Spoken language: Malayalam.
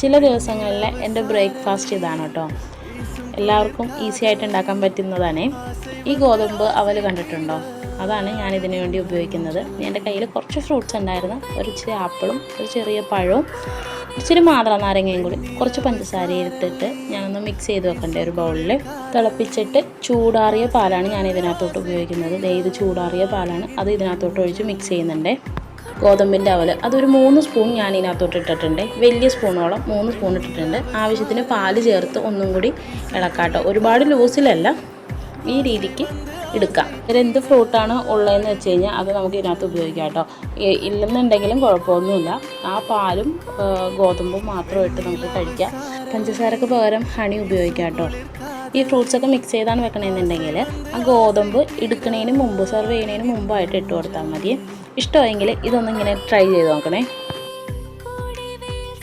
ചില ദിവസങ്ങളിൽ എന്റെ ബ്രേക്ക്ഫാസ്റ്റ് ഇതാണ് കേട്ടോ. എല്ലാവർക്കും ഈസി ആയിട്ട് ഉണ്ടാക്കാൻ പറ്റുന്നതാണ്. ഈ ഗോതമ്പ് അവൽ കണ്ടിട്ടുണ്ടോ? അതാണ് ഞാൻ ഇതിനു വേണ്ടി ഉപയോഗിക്കുന്നത്. എന്റെ കയ്യിൽ കുറച്ച് ഫ്രൂട്ട്സ് ഉണ്ടായിരുന്നു. ഒരു ഇച്ചിരി ആപ്പിളും ഒരു ചെറിയ പഴവും ഇച്ചിരി മാതള നാരങ്ങയും കൂടി. കുറച്ച് പഞ്ചസാര എടുത്തിട്ട് ഞാനൊന്ന് മിക്സ് ചെയ്ത് വെക്കണ്ടേ ഒരു ബൗളിൽ തിളപ്പിച്ചിട്ട് ചൂടാറിയ പാലാണ് ഞാൻ ഇതിനകത്തോട്ട് ഉപയോഗിക്കുന്നത് ഇത് ചൂടാറിയ പാലാണ്. അത് ഇതിനകത്തോട്ട് ഒഴിച്ച് മിക്സ് ചെയ്യുന്നുണ്ട്. ഗോതമ്പിന്റെ അവൽ അതൊരു മൂന്ന് സ്പൂൺ ഞാൻ ഇതിനകത്തോട്ട് ഇട്ടിട്ടുണ്ട്. വലിയ സ്പൂണോളം മൂന്ന് സ്പൂൺ ഇട്ടിട്ടുണ്ട്. ആവശ്യത്തിന് പാൽ ചേർത്ത് ഒന്നും കൂടി ഇളക്കാട്ടോ. ഒരുപാട് ലൂസിലല്ല ഈ രീതിക്ക് എടുക്കാം. എന്ത് ഫ്രൂട്ടാണ് ഉള്ളതെന്ന് വെച്ച് കഴിഞ്ഞാൽ അത് നമുക്ക് ഇതിനകത്ത് ഉപയോഗിക്കാം കേട്ടോ. ഇല്ലെന്നുണ്ടെങ്കിലും കുഴപ്പമൊന്നുമില്ല. ആ പാലും ഗോതമ്പും മാത്രമായിട്ട് നമുക്ക് കഴിക്കാം. പഞ്ചസാരക്ക് പകരം ഹണി ഉപയോഗിക്കാം കേട്ടോ. ഈ ഫ്രൂട്ട്സൊക്കെ മിക്സ് ചെയ്താണ് വെക്കണമെന്നുണ്ടെങ്കിൽ ആ ഗോതമ്പ് എടുക്കുന്നതിന് മുമ്പ് സെർവ് ചെയ്യുന്നതിന് മുമ്പായിട്ട് ഇട്ട് കൊടുത്താൽ മതി. ഇഷ്ടമായെങ്കിൽ ഇതൊന്നിങ്ങനെ ട്രൈ ചെയ്ത് നോക്കണേ.